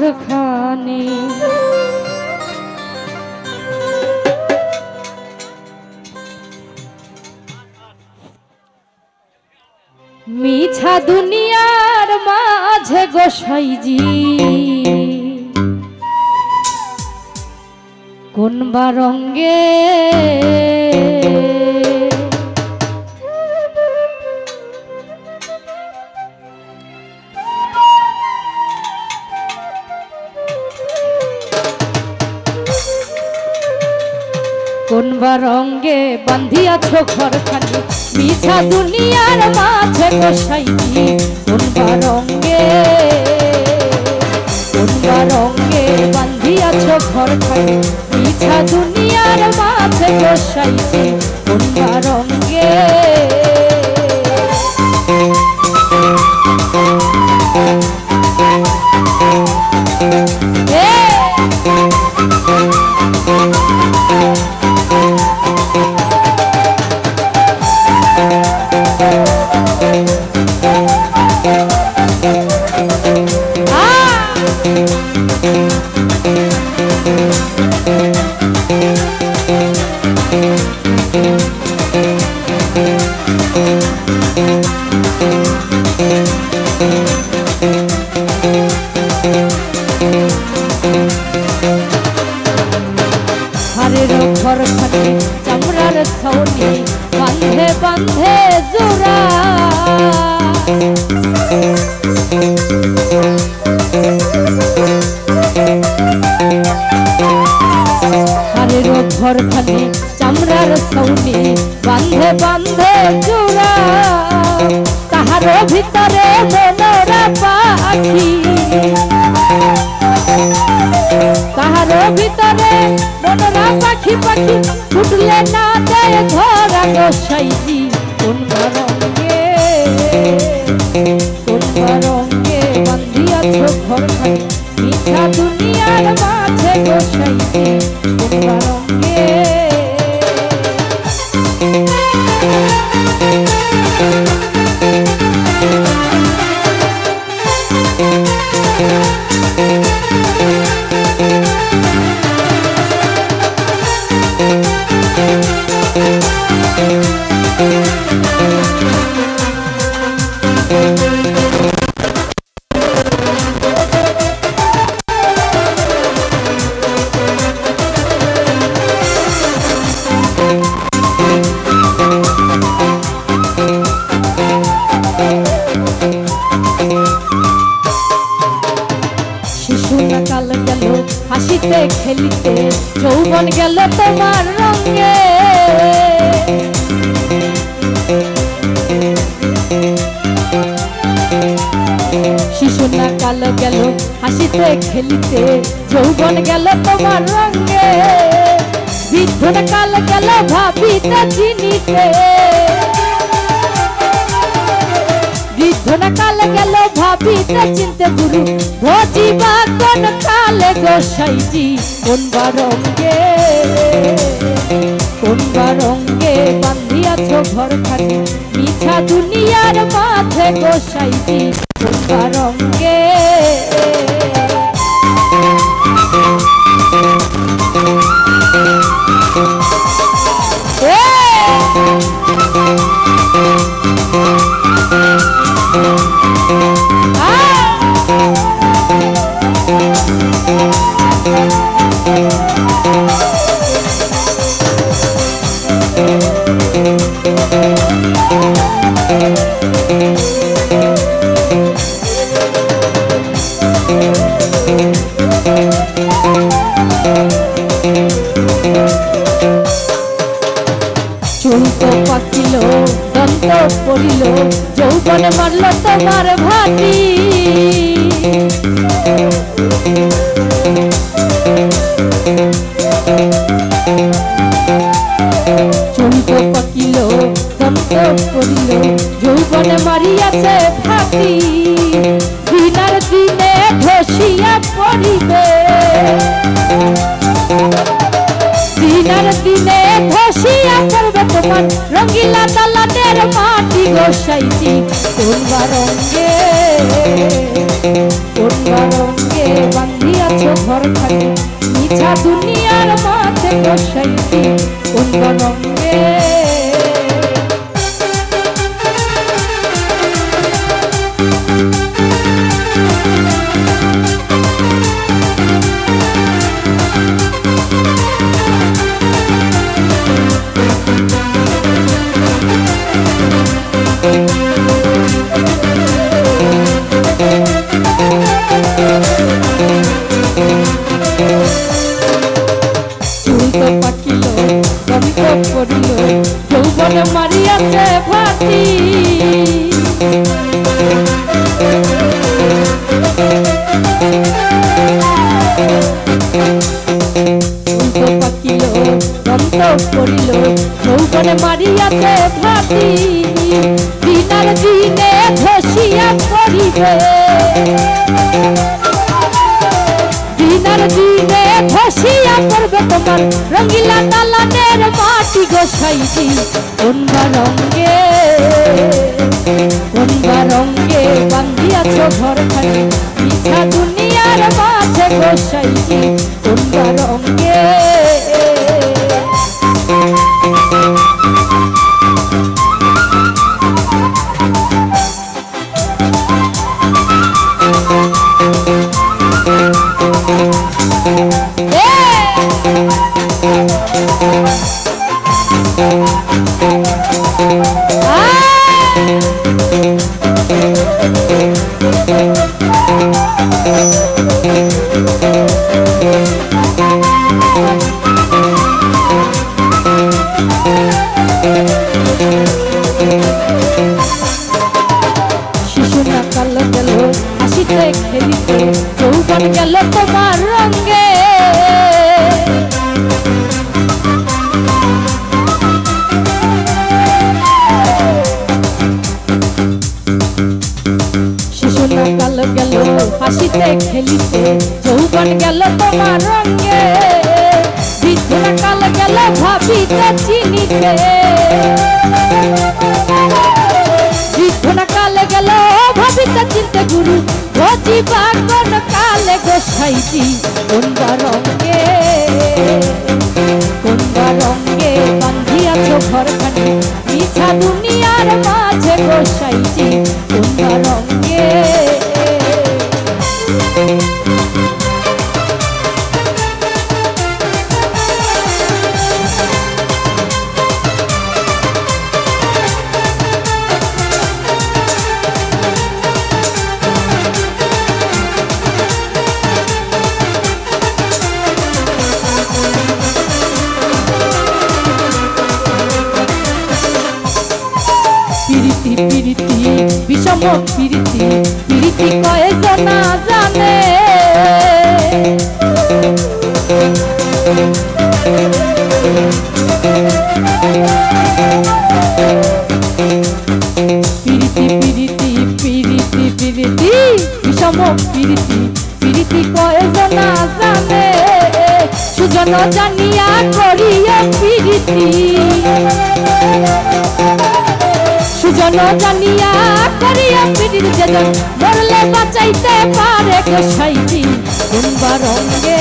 ঘরখানে মিছা দুনিয়ার মাঝে গোসাইজি কোন বা রঙ্গে রঙ্গে বান্ধিয়াছ ঘরখানি। মিছা দুনিয়ার মাঝে গোসাইজি কোন বা রঙ্গে কোন বা রঙ্গে বান্ধিয়াছ ঘরখানি। মিছা দুনিয়ার মাঝে গোসাইজি কোন বা রঙ্গে এ খাটে চামড়ার ছাউনি বান্ধে বান্ধে জোড়া তাহার ভিতরে মনোরা পাখি। তাহার ভিতরে মনরা পাখি পাখি, ফুটলে না দেয় ধরা গোসাইজি কোন রঙ্গে কোন রঙ্গে বান্ধিয়াছ ঘর খানি? মাঝে গোসাইজি কোন কাল গেল হাসিতে, খেলিতে, যৌবন গেল তোমার রঙে। শিশু না কাল গেল, হাসিতে, খেলিতে, যৌবন গেল তোমার রঙে। বৃদ্ধ কাল গেল ভাবিতে চিনিতে। বৃদ্ধনা কালে গেল ভাবিতে চিনতে গুরু ভজিবা কোন কালে গোসাইজি কোন বারঙ্গে কোন বারঙ্গে বান্ধিয়াছ ঘর খাটি? মিছা দুনিয়ার মাঝে গোসাইজি কোন বারঙ্গে চুল তো পাকিল, দন্ত পড়িল, যৌবনে মারল তোমার ভাতি। চুল পাকিল, দন্ত পড়িল, যৌবনে মারিয়াছে ভাতি। দিনার দিনে ধসিয়া পড়িবে। দিনের দিনে ধসিয়া করবে তোমার রঙ্গিলা দালানের মাটি গোসাইটি তোলবা রঙ্গে তোলবা রঙ্গে বান্ধিয়াছো ঘর থাকে মিছা দুনিয়ার মাঝে গোসাইটি তোলবা রঙ্গে পড়িল যৌবনে মারিয়াছে ভাতি। রমি তো পড়িল যৌবনে মারিয়াছে ভাতি দিনার দিনে ধসিয়া পড়িবে। দিনার দিনে ধসিয়া পড়বে তোমার রঙ্গিলা দালানের মাটি গোসাইছি কোনবা রঙ্গে কোনবা রঙ্গে বান্ধিয়াছ ঘর খানে মিছা দুনিয়ার মাঝে গোসাইছি কোনবা কাল গেল, হাসিতে খেলিতে যৌবন গেল তোমার রঙ্গে শিশু কাল গেল, হাসিতে খেলিতে যৌবন গেল তোমার রঙ্গে বৃদ্ধ কাল গেল ভাবিতে চিনিতে। ভাবিতে চিন্তা গুরু ভজিবা কোন কালে গোসাইছি। কোনবা রঙ্গে কোনবা রঙ্গে দুনিয়ার মাঝে গোসাইছি। কোনবা রঙ্গে বিষম পিরিতি পিরিতি কয়েকজনা জানে পিরিতি পিরিতি পিরিতি পিরিতি বিষম পিরিতি পিরিতি কয়েকজনা জানে সুজন জানিয়া করিয়া পিরিতি সুজন জানিয়া করিয়া পিড়ির যেজন মরলে বাঁচাইতে পারে গোসাইজি কোনবা রঙ্গে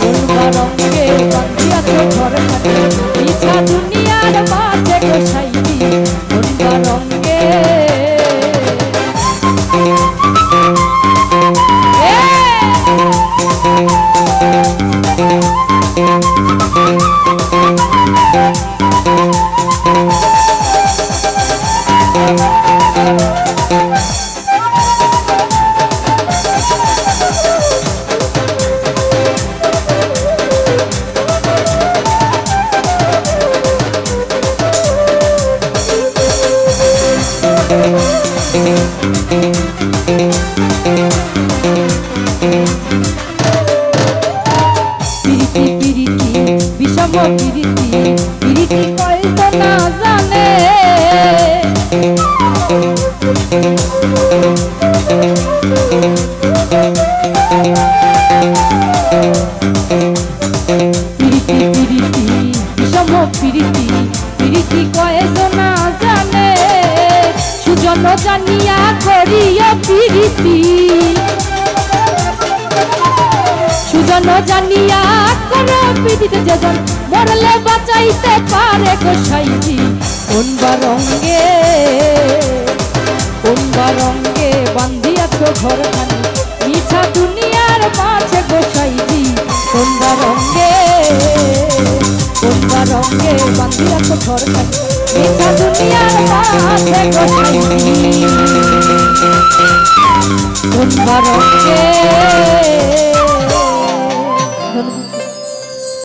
কোনবা রঙ্গে বাঁচিয়া তো ঘরে থাকে। মিছা দুনিয়ার মাঝে গোসাইজি কোনবা রঙ্গে পিরিতি পিরিতি কয়তো না জানে। পিরিতি পিরিতি বিষম পিরিতি পিরিতি কয়তো না জানে সুজন জানিয়া করিয়া পিরিতি। জানো জানিয়া করো পীড়িত যেজন মরলে বাঁচাইতে পারে গোসাইজি কোন রঙ্গে কোন রঙ্গে বান্ধিয়াছ ঘরখানি? মিছা দুনিয়ার মাঝে গোসাইজি কোন রঙ্গে কোন রঙ্গে বান্ধিয়াছ ঘরখানি? মিছা দুনিয়ার মাঝে গোসাইজি কোন রঙ্গে ধন্যবাদ